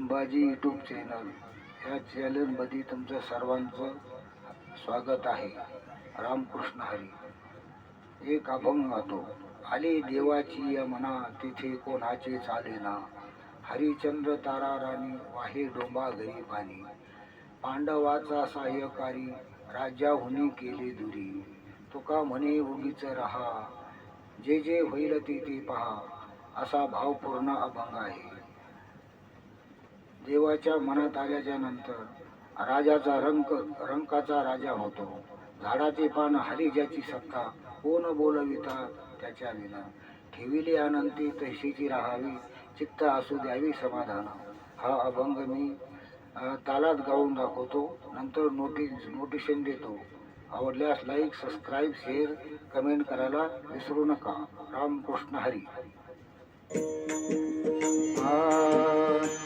Limbaji YouTube channel ह्या चॅनलमध्ये तुमचं सर्वांचं स्वागत आहे. रामकृष्ण हरी. एक अभंग गातो आली देवाची या मना तिथे कोणाचे चालेना हरिचंद्र तारा राणी वाहे डोंबा गरीबानी. पांडवाचा सहाय्यकारी राजाहुनी केले दुरी. तुका म्हणे उगीच रहा. जे जे होईल ते ते पहा. असा भावपूर्ण अभंग आहे. देवाच्या मनात आल्याच्यानंतर राजाचा रंक रंकाचा राजा होतो. झाडाचे पान हरी ज्याची सत्ता कोण बोलविता त्याच्या विना. ठेविली आनंदी तशीची राहावी चित्त असू द्यावी समाधान. हा अभंग मी तालात गाऊन दाखवतो नंतर नोटीस नोटिशन देतो. आवडल्यास लाईक सबस्क्राईब शेअर कमेंट करायला विसरू नका. रामकृष्ण हरी.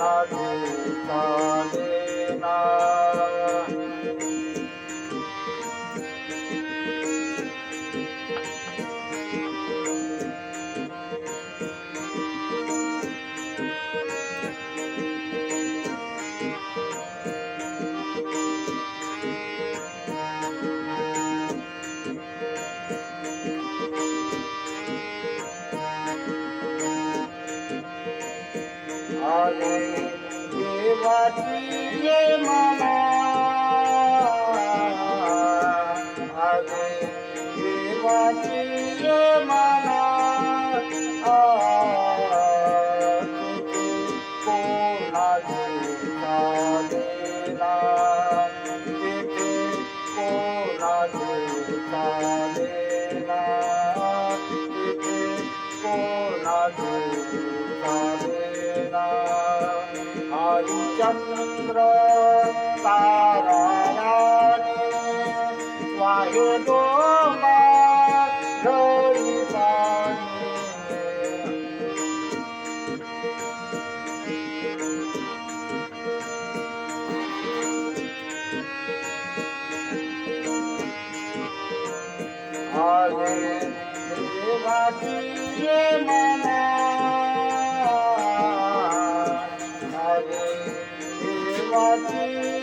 हरे Thank you. চন্দ্র তারায়ণে বায়ু Hare Krishna. love you.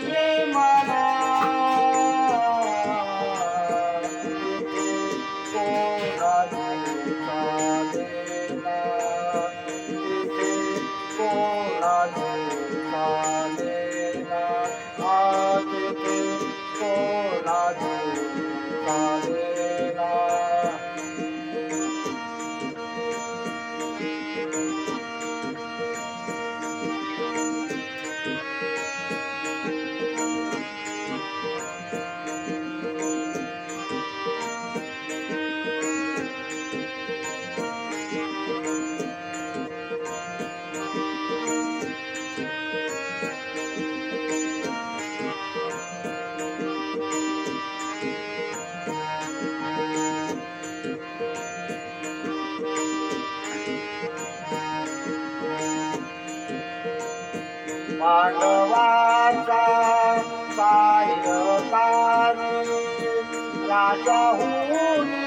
ভালোবাসা তাই তারি রাজা হুনি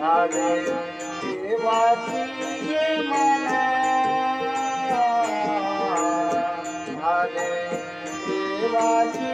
Hare Krishna, Hare Krishna. বাজি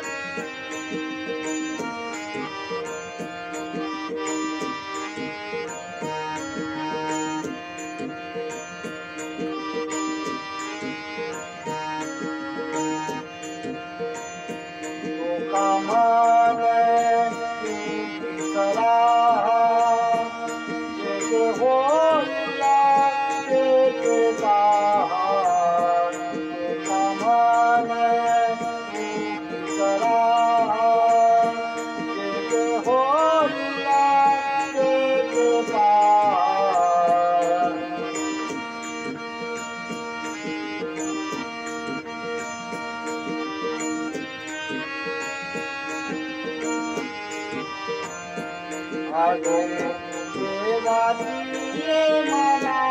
ভালো। মানা